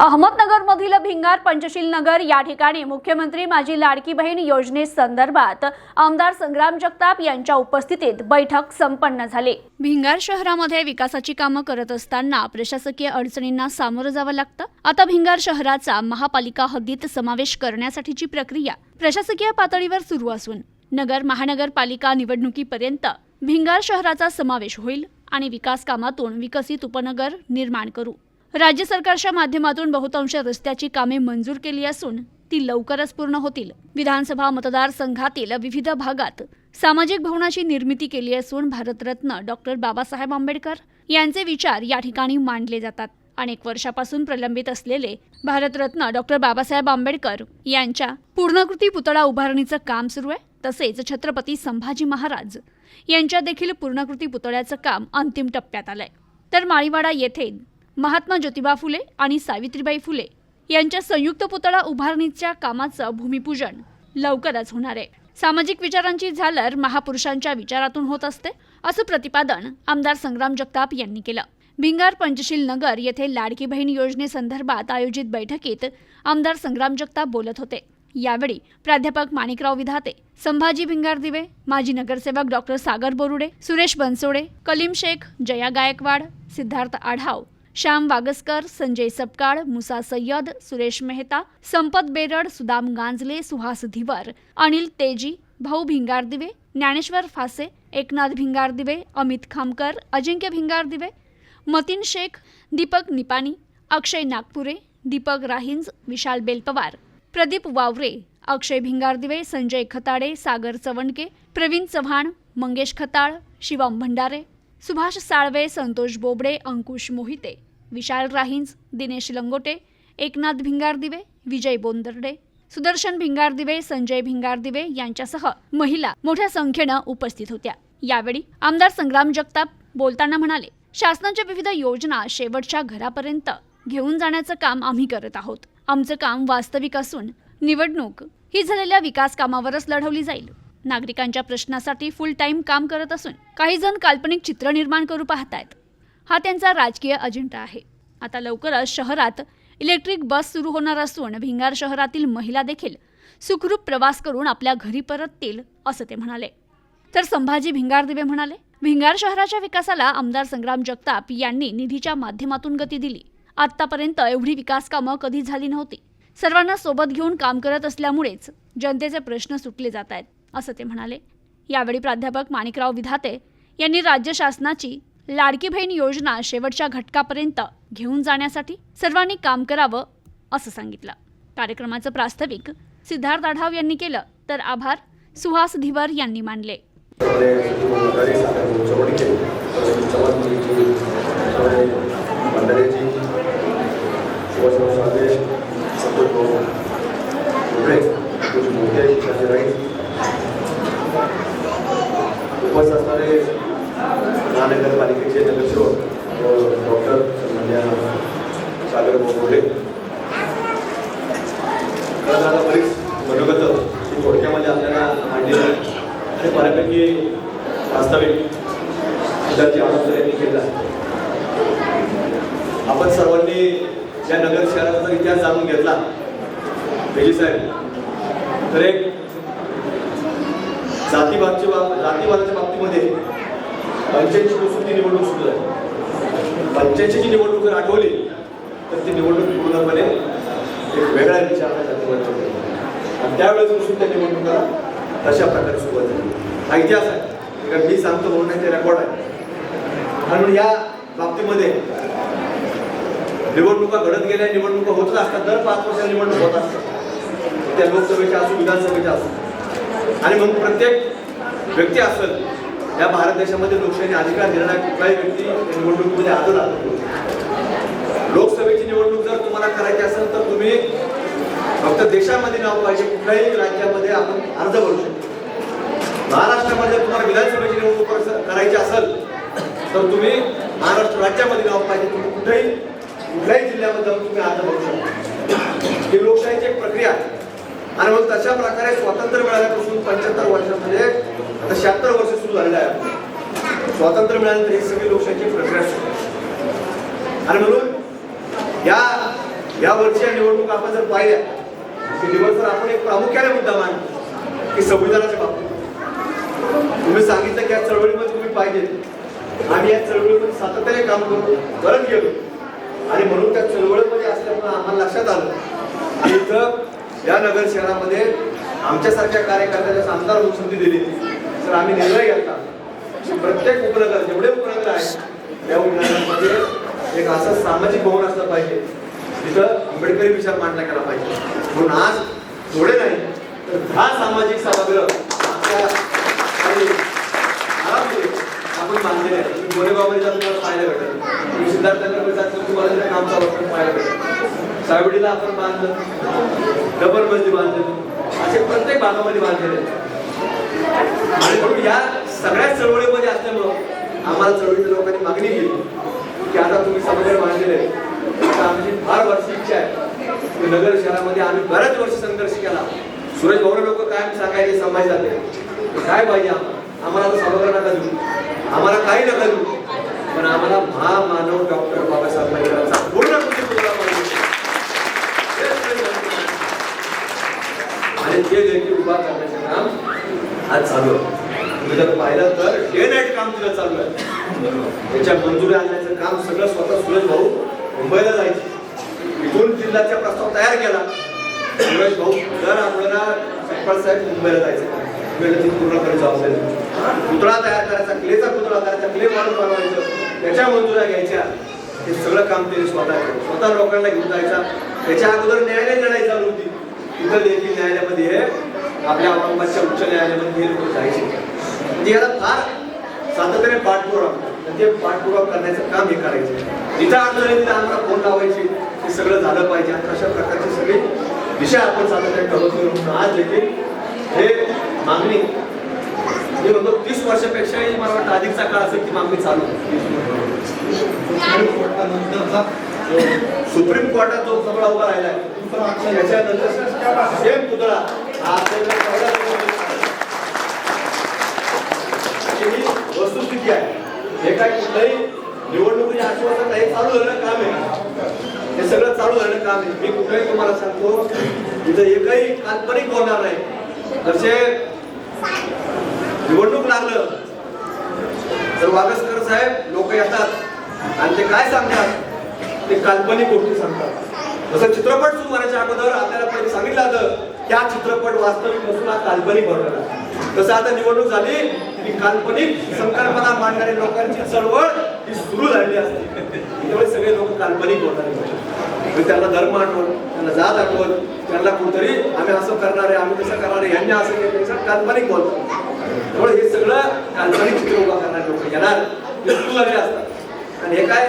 अहमदनगरमधील भिंगार पंचशील नगर या ठिकाणी मुख्यमंत्री माझी लाडकी बहीण योजनेसंदर्भात आमदार संग्राम जगताप यांच्या उपस्थितीत बैठक संपन्न झाली. भिंगार शहरामध्ये विकासाची कामं करत असताना प्रशासकीय अडचणींना सामोरं जावं लागतं. आता भिंगार शहराचा महापालिका हद्दीत समावेश करण्यासाठीची प्रक्रिया प्रशासकीय पातळीवर सुरू असून नगर महानगरपालिका निवडणुकीपर्यंत भिंगार शहराचा समावेश होईल आणि विकास कामातून विकसित उपनगर निर्माण करू. राज्य सरकारच्या माध्यमातून बहुतांश रस्त्याची कामे मंजूर केली असून ती लवकरच पूर्ण होतील. विधानसभा मतदारसंघातील विविध भागात सामाजिक भवनाची निर्मिती केली असून भारतरत्न डॉक्टर बाबासाहेब आंबेडकर यांचे विचार या ठिकाणी मांडले जातात. अनेक वर्षापासून प्रलंबित असलेले भारतरत्न डॉक्टर बाबासाहेब आंबेडकर यांच्या पूर्णकृती पुतळा उभारणीचं काम सुरू आहे. तसेच छत्रपती संभाजी महाराज यांच्या देखील पूर्णकृती पुतळ्याचं काम अंतिम टप्प्यात आलंय. तर माळीवाडा येथे महात्मा ज्योतिबा फुले आणि सावित्रीबाई फुले यांच्या संयुक्त पुतळा उभारणीच्या कामाचं भूमिपूजन लवकरच होणार आहे. सामाजिक विचारांची झालर महापुरुषांच्या विचारातून होत असते असं प्रतिपादन आमदार संग्राम जगताप यांनी केलं. भिंगार पंचशील नगर येथे लाडकी बहीण योजनेसंदर्भात आयोजित बैठकीत आमदार संग्राम जगताप बोलत होते. यावेळी प्राध्यापक माणिकराव विधाते संभाजी भिंगार दिवे माजी नगरसेवक डॉक्टर सागर बोरुडे सुरेश बनसोडे कलीम शेख जया गायकवाड सिद्धार्थ आढाव श्याम वागसकर संजय सपकाळ मुसा सय्यद सुरेश मेहता संपत बेरड सुदाम गांजले सुहास धिवर अनिल तेजी भाऊ भिंगार दिवे ज्ञानेश्वर फासे एकनाथ भिंगार दिवे अमित खामकर अजिंक्य भिंगार दिवे मतीन शेख दीपक निपाणी अक्षय नागपुरे दीपक राहिंज विशाल बेलपवार प्रदीप वावरे अक्षय भिंगारदिवे संजय खताडे सागर चवणके प्रवीण चव्हाण मंगेश खताळ शिवम भंडारे सुभाष साळवे संतोष बोबडे अंकुश मोहिते विशाल राहिंज दिनेश लंगोटे एकनाथ भिंगारदिवे विजय बोंदर्डे सुदर्शन भिंगारदिवे संजय भिंगारदिवे यांच्यासह महिला मोठ्या संख्येनं उपस्थित होत्या. यावेळी आमदार संग्राम जगताप बोलताना म्हणाले शासनाच्या विविध योजना शेवटच्या घरापर्यंत घेऊन जाण्याचं काम आम्ही करत आहोत. आमचं काम वास्तविक असून निवडणूक ही झालेल्या विकास कामावरच लढवली जाईल. नागरिकांच्या प्रश्नासाठी फुल टाईम काम करत असून काही जण काल्पनिक चित्र निर्माण करू पाहतायत. हा त्यांचा राजकीय अजेंडा आहे. आता लवकरच शहरात इलेक्ट्रिक बस सुरू होणार असून भिंगार शहरातील महिला देखील सुखरूप प्रवास करून आपल्या घरी परततील असं ते म्हणाले. तर संभाजी भिंगार दिवे म्हणाले भिंगार शहराच्या विकासाला आमदार संग्राम जगताप यांनी निधीच्या माध्यमातून गती दिली. आतापर्यंत एवढी विकास कामं कधी झाली नव्हती. सर्वांना सोबत घेऊन काम करत असल्यामुळेच जनतेचे प्रश्न सुटले जात आहेत. असं ते म्हणाले. यावेळी प्राध्यापक माणिकराव विधाते यांनी राज्य शासनाची लाडकी बहीण योजना शेवटच्या घटकापर्यंत घेऊन जाण्यासाठी सर्वांनी काम करावं असं सांगितलं. कार्यक्रमाचं प्रास्ताविक सिद्धार्थ आढाव यांनी केलं तर आभार सुहास धिवर यांनी मानले भंडाऱ्याची सुभाषराव साळवे संतोष भाऊ मुंबळे तुझी मोठ्या इच्छा राहील उपवास असणारे महानगरपालिकेचे नगरसेवक व डॉक्टर सन्मान्य सागर बोर्डे खरं आता बरीच मनोगत ही थोडक्यामध्ये आपल्याला मांडली आहे. आणि बऱ्यापैकी वास्तविक मुद्द्याची आवाज यांनी केला आपण सर्वांनी या नगर शहराचा इतिहास जाणून घेतला बेजी साहेब तर एक जातीवादच्या बाब जातीवादाच्या बाबतीमध्ये पंच्याऐंशी पासून ती निवडणूक सुरू झाली. पंच्याऐंशीची निवडणूक जर आठवली तर ती निवडणूक पूर्णपणे एक वेगळा विचार आणि त्यावेळेस त्या निवडणुका तशा प्रकारे सुरुवात झाली हा इतिहास आहे. कारण मी सांगतो म्हणून नाही ते रेकॉर्ड आहे. म्हणून या बाबतीमध्ये निवडणुका घडत गेल्या निवडणुका होतच असतात. दर पाच वर्ष निवडणूक होत असतात. त्या लोकसभेच्या असू विधानसभेच्या असू. आणि मग प्रत्येक व्यक्ती असेल या भारत देशामध्ये लोकशाही अधिकार देणारा कुठलाही व्यक्ती निवडणुकीमध्ये आदर लोकसभेची निवडणूक जर तुम्हाला करायची असेल तर तुम्ही फक्त देशामध्ये नाव पाहिजे कुठल्याही राज्यामध्ये आपण अर्ज भरू शकतो महाराष्ट्रामध्ये तुम्हाला विधानसभेची निवडणूक करायची असेल तर तुम्ही महाराष्ट्र राज्यामध्ये नाव पाहिजे तुम्ही कुठेही कुठल्याही जिल्ह्यामध्ये जाऊन तुम्ही अर्ज भरू शकता ही लोकशाहीची एक प्रक्रिया आहे. आणि मग तशा प्रकारे स्वातंत्र्य मिळाल्यापासून पंच्याहत्तर वर्षामध्ये आता शहात्तर वर्ष सुरू झालेलं आहे. स्वातंत्र्य मिळाल्यानंतर ही सगळी लोकशाहीची प्रक्रिया सुरू आणि म्हणून या या वर्षीच्या निवडणूक आपण जर पाहिल्या की दिवसभर आपण एक प्रामुख्याने मुद्दा मांडला की संविधानाच्या बाबतीत. तुम्ही सांगितलं की या चळवळीमध्ये तुम्ही पाहिजे. आम्ही या चळवळीमध्ये सातत्याने काम करू करत गेलो. आणि म्हणून त्या चळवळीमध्ये असल्यामुळे आम्हाला लक्षात आलं की इथं या नगर शहरामध्ये आमच्यासारख्या कार्यकर्त्याला आमदार होऊन संधी दिली. तर आम्ही निर्णय घेतला. की प्रत्येक उपनगर जेवढे उपनगर आहेत त्या उपनगरांमध्ये एक असं सामाजिक भवन असलं पाहिजे. तिथं आंबेडकरी विचार मांडला गेला पाहिजे. म्हणून आज थोडे नाही तर दहा सामाजिक सभागृह म्हणजे आपण बांधलेले आहे. तुम्ही तुम्हाला पाहायला भेटेल. तुम्ही तुम्हाला काम चालू पाहायला भेटेल. सावडीला आपण बांधलं. डबल मजली बांधलं. असे प्रत्येक भागामध्ये बांधलेले आणि म्हणून या सगळ्या चळवळीमध्ये असल्यामुळं आम्हाला चळवळीच्या लोकांनी मागणी केली की आता तुम्ही समुद्र बांधलेले आमची फार वर्ष इच्छा आहे. नगर शहरामध्ये आम्ही बऱ्याच वर्ष संघर्ष केला. सुरेश भाऊ लोक काय सांगायचे समाज झाले काय पाहिजे आम्हाला? समग्र आता नका देऊ. आम्हाला काही नका देऊ. पण आम्हाला महामानव डॉक्टर बाबासाहेब आंबेडकरांचा पूर्ण कृती पुतळा पाहिजे हेच ते म्हणतात. आणि ते देखील उभा करण्याचे काम आज चालू आहे. तुम्ही जर पाहिलं तर डे नाईट काम तिला चालू आहे. त्याच्या मंजुरी आणण्याचं काम सगळं स्वतः सुरेश भाऊ मुंबईला जायचे. इथून जिल्ह्याचा प्रस्ताव तयार केला. सुरेश भाऊ जर आपल्याला सपकाळ साहेब मुंबईला जायचं. वेळेची पूर्णपणे जबाबदारी पुतळा तयार करायचा क्लेचा पुतळा करायचा क्ले मारून बनवायचं. त्याच्या मंजुऱ्या घ्यायच्या. हे सगळं काम त्यांनी स्वतः स्वतः लोकांना घेऊन जायचा. त्याच्या अगोदर न्यायालय लढाई चालू होती. इथं देखील न्यायालयामध्ये हे आपल्या औरंगाबादच्या उच्च न्यायालयामध्ये हे लोक जायचे म्हणजे याला फार सातत्याने पाठपुरावा म्हणजे पाठपुरावा करण्याचं काम हे करायचं जिथं अडचण तिथं आम्हाला फोन लावायचे? हे सगळं झालं पाहिजे. आणि अशा प्रकारची सगळी दिशा आपण सातत्याने ठरवत म्हणून आज देखील हे मागणी मी म्हणतो तीस वर्षापेक्षाही मला वाटतं अधिकचा काळ असेल ती मागणी चालू आहे. सुप्रीम कोर्टात जो सगळा उभा राहिलाय त्याच्यानंतर सेम पुतळा ही वस्तुस्थिती आहे हे काय कुठलंही निवडणुकीच्या आश्वासन नाही चालू झालं काम आहे हे सगळं चालू झालं काम आहे मी कुठलंही तुम्हाला सांगतो इथं एकही काल्पनिक होणार नाही जसे निवडणूक लागलं तर वागसकर साहेब लोक येतात आणि ते काय सांगतात? ते काल्पनिक गोष्टी सांगतात. जसं चित्रपट सुरू होण्याच्या अगोदर आपल्याला पहिले सांगितलं होतं त्या चित्रपट वास्तविक नसून हा काल्पनिक बनवला तसं आता निवडणूक झाली की काल्पनिक संकल्पना मांडणाऱ्या लोकांची चळवळ ही सुरू झालेली असते. त्यामुळे सगळे लोक काल्पनिक होणार त्यांना धर्म आठवण त्यांना जात आठवण त्यांना कुठतरी आम्ही असं करणार आहे आम्ही तसं करणार आहे यांनी असं केलं त्याचं काल्पनिक बोलतात त्यामुळे हे सगळं काल्पनिक चित्र उभा करणारे लोक येणार ते सुरू झाले असतात. आणि हे काय?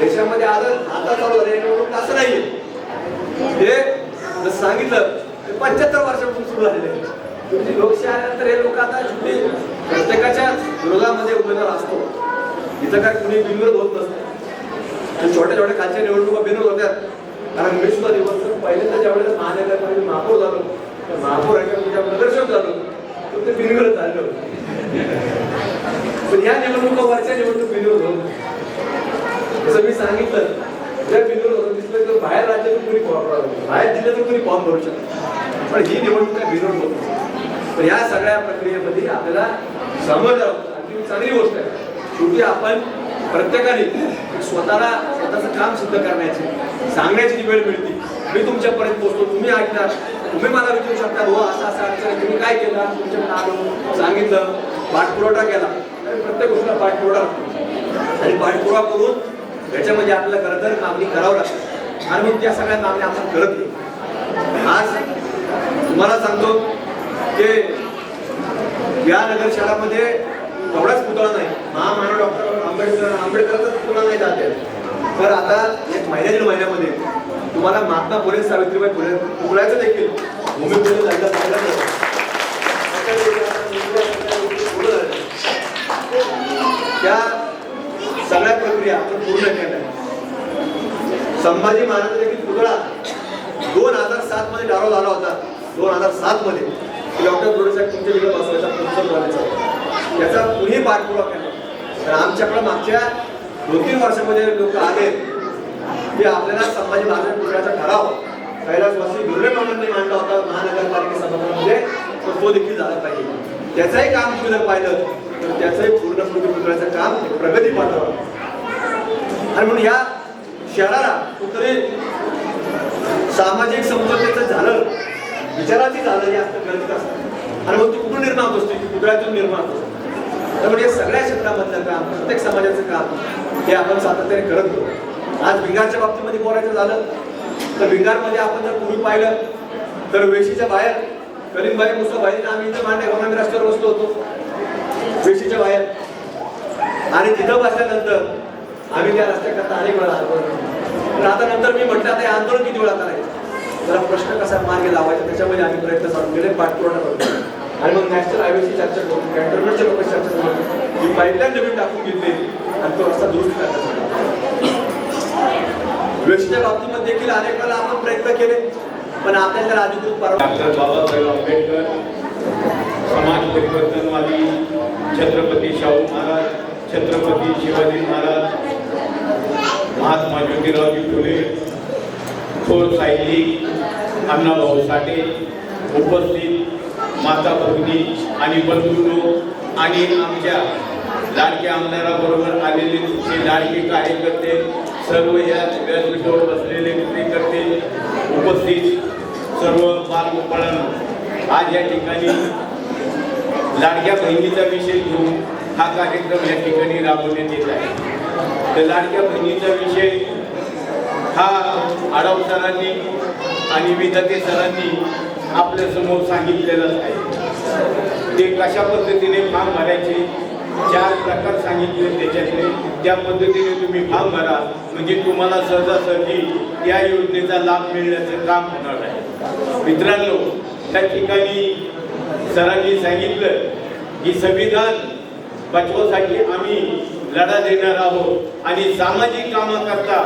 देशामध्ये आज आता चालू झाले निवडणूक असं नाहीये. सांगितलं. पंच्याहत्तर वर्षापासून सुरू झालेले आहे. तुमची हे लोक आता शेवटी प्रत्येकाच्या विरोधामध्ये उमेदवार असतो. इथं काय कुणी बिनविरोध होत नसतं. छोट्या छोट्या खालच्या निवडणुका बिनविरोध होत्यात. कारण मी सुद्धा दिवस पहिल्यांदा ज्यावेळेस महानगरपालिका महापौर झालो. त्या महापौराच्या तुझ्या प्रदर्शन झालो. तर ते बिनविरोध झालं पण ह्या निवडणुका वरच्या निवडणूक बिनविरोध होत जसं मी सांगितलं जर बिनविरोध होत दिसलं तर बाहेर राज्यातून कोणी फॉर्म बाहेर जिल्ह्यातून कोणी फॉर्म भरू शकतो पण ही निवडणूक काय बिनविरोध होत तर या सगळ्या प्रक्रियेमध्ये आपल्याला समज आणखी चांगली गोष्ट आहे. शेवटी आपण प्रत्येकाने स्वतःला स्वतःचं काम सिद्ध करण्याची सांगण्याची जी वेळ मिळते मी तुमच्यापर्यंत पोहोचतो. तुम्ही ऐकणार. तुम्ही मला विचारू शकता हो असं असं अडचण तुम्ही काय केलं? तुमच्याकडे आलो सांगितलं. पाठपुरवठा केला. आणि प्रत्येक गोष्टीला पाठपुरवठा आणि पाठपुरावा करून त्याच्यामध्ये आपल्याला खरं तर मागणी करावं लागतं. आणि मग त्या सगळ्या मागण्या आपण करत नाही. आज तुम्हाला सांगतो की या नगर शहरामध्ये एवढाच पुतळा नाही. महामानव डॉक्टर आंबेडकर आंबेडकरचा पुतळा नाही जाते तर आता एक महिन्या दीड महिन्यामध्ये तुम्हाला महात्मा फुले सावित्रीबाई फुले फुलायचं देखील. भूमिपूजन जायला पाहिलं त्या सगळ्या प्रक्रिया आपण पूर्ण केल्या संभाजी महाराजांचा देखील पुतळा दोन हजार सात मध्ये डारो झाला होता. दोन हजार सात मध्ये. डॉक्टर गुरुसाहेब तुमच्या तिकडे बसवायचा प्रोत्साहन करायचा याचा कुणी पाठपुरावा केला तर आमच्याकडे मागच्या दोन तीन वर्षामध्ये लोक आले. की आपल्याला संभाजी महाराज पुतळ्याचा ठराव कैलासवासी गिरले मामांनी मांडला होता महानगरपालिका सभागृहामध्ये. तर तो देखील झाला पाहिजे. त्याचंही काम तुम्ही जर पाहिलं तर त्याचंही पूर्णपणे पुतळ्याचं काम प्रगती पाठवा आणि म्हणून या शहराला कुठतरी सामाजिक समजतेचं झालं विचाराची झालं हे असतं गरजेचं असतं. आणि मग ती कुठून निर्माण होत? असते ती निर्माण होत. त्यामुळे या सगळ्या क्षेत्रामधलं काम प्रत्येक समाजाचं काम हे आपण सातत्याने करत होतो. आज भिंगारच्या बाबतीमध्ये बोलायचं झालं तर भिंगारमध्ये आपण जर पूर्वी पाहिलं तर वेशीच्या बाहेर करीमबाई मुसाबाई आम्ही इथं मांडे म्हणून रस्त्यावर बसलो होतो. वेशीच्या बाहेर. आणि तिथं बसल्यानंतर आम्ही त्या रस्त्याकरता अनेक वेळा आंदोलन तर आता नंतर मी म्हटलं आता हे आंदोलन किती वेळा करायचं? जरा प्रश्न कसा मार्गी लावायचा? त्याच्यामध्ये आम्ही प्रयत्न चालू केले पाठपुरावा करतो आणि मग नॅशनल हायवेची चर्चा करू कॅन्टोनमेंटच्या लोकांची चर्चा करू ही पाईपलाईन जमीन टाकून घेतली आणि तो रस्ता दुरुस्त करण्यासाठी वेस्टच्या बाबतीमध्ये देखील अनेक वेळा आपण प्रयत्न केले पण आपल्याला त्याला अधिकृत परवा बाबासाहेब आंबेडकर समाज परिवर्तनवादी छत्रपती शाहू महाराज छत्रपती शिवाजी महाराज महात्मा ज्योतिरावजी फुले थोर साहिली अण्णाभाऊ साठे उपस्थित माता भगिनी आणि बंधूंनो आणि आमच्या लाडके आमदाराबरोबर आलेले तुमचे लाडके कार्यकर्ते सर्व या व्यासपीठावर बसलेले कार्यकर्ते उपस्थित सर्व बालगोपाळांना. आज या ठिकाणी लाडक्या बहिणीचा विषय घेऊन हा कार्यक्रम या ठिकाणी राबवण्यात येत आहे. तर लाडक्या बहिणीचा विषय हा आडव सरांनी आणि विधाते सरांनी आपल्यासमोर सांगितलेलाच आहे. ते कशा पद्धतीने फॉर्म भरायचे चार प्रकार सांगितले त्याच्यातले त्या पद्धतीने तुम्ही फॉर्म भरा म्हणजे तुम्हाला सहजासहजी या योजनेचा लाभ मिळण्याचं काम होणार आहे. मित्रांनो त्या ठिकाणी सरांनी सांगितलं की संविधान बचवासाठी आम्ही लढा देणार आहोत आणि सामाजिक कामाकरता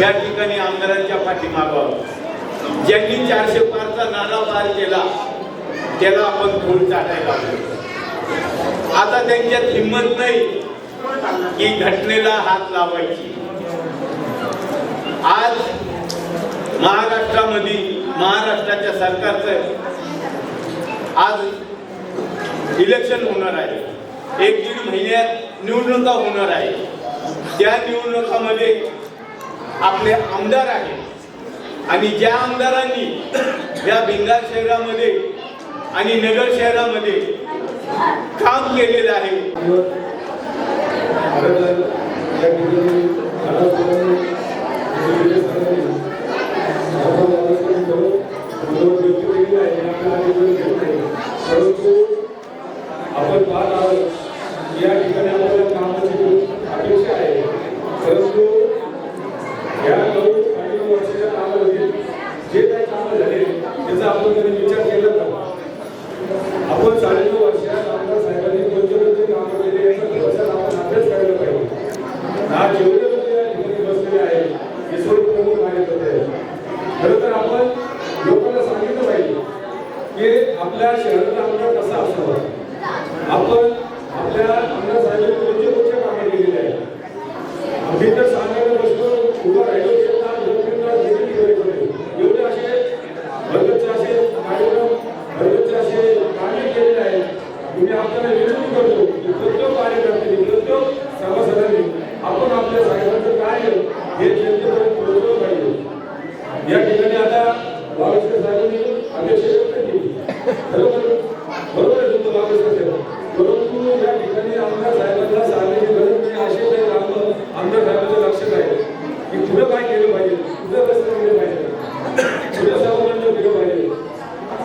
या ठिकाणी आमदारांच्या पाठीमागावं ज्यांनी चारशे पारचा नारा पार केला त्याला आपण धूळ चाटायला आता त्यांच्यात हिंमत नाही की घटनेला हात लावायची. आज महाराष्ट्रामध्ये महाराष्ट्राच्या सरकारचं आज इलेक्शन होणार आहे. एक दीड महिन्यात निवडणुका होणार आहे. त्या निवडणुकामध्ये आपले आमदार आहेत आणि ज्या आमदारांनी या भिंगार शहरामध्ये आणि नगर शहरामध्ये काम केलेलं आहे परंतु आपण पाहत आहोत या ठिकाणी आपल्याला कामाची खूप अपेक्षा आहे परंतु या नऊ आणि नऊ वर्षाच्या कामामध्ये जे काही कामं झाले त्याचा आपण कधी विचार केला का आपण साडेनऊ वर्षात आमदार साहेबांनी कोणते कोणते कामं केले याचा थोडासा आपण अभ्यास करायला पाहिजे आज जेवढे लोक या ठिकाणी बसलेले आहेत हे सर्व प्रमुख कार्यकर्ते आहेत खरं तर आपण लोकांना सांगितलं पाहिजे की आपल्या शहराचा आमदार कसा असावा आपण आपल्या आमदार साहेबांनी कोणते कोणते कामे केलेली आहेत आम्ही तर सांगायला बसलो उभं राहिलो एक तास, दोन तीन तास देखील वेळ पडेल. एवढे असे भरगतचे असे कार्यक्रम भरगतचे असे कामे केलेले आहे मी आपल्याला विनंती करतो की प्रत्येक कार्यकर्त्यांनी प्रत्येक सभासदांनी आपण आपल्या साहेबांचं काय आहे हे जनतेपर्यंत पोहोचवलं पाहिजे या ठिकाणी आता बाळासाहेब साहेबांनी अध्यक्ष व्यक्त केली बरोबर बरोबर आहे तुमचं बाळासाहेब साहेब परंतु या ठिकाणी आमदार साहेबांना सांगण्याची गरज नाही असे काही कामं आमदार साहेबांच्या लक्षात आहे की पुढं काय केलं पाहिजे पुढं कसं केलं पाहिजे पुढं साहेबांना केलं पाहिजे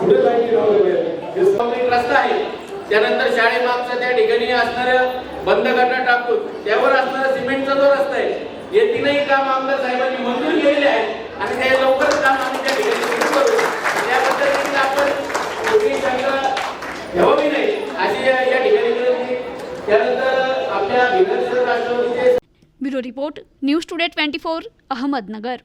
पुढे काय केलं पाहिजे हे सर्व एक रस्ता आहे. त्यानंतर शाळेमागचा त्या ठिकाणी असणारं बंद गटार टाकून त्यावर असणारा सिमेंटचा जो रस्ता आहे हे तीनही काम आमदार साहेबांनी मंजूर केलेले आहे आणि ते लवकरच काम आम्ही त्या ठिकाणी सुरू करू. त्याबद्दल देखील आपण कुठली शंका ठेवावी नाही अशी या ठिकाणी त्यानंतर आपल्या विधानसभा राष्ट्रवादीचे bureau report news today twenty four Ahmednagar.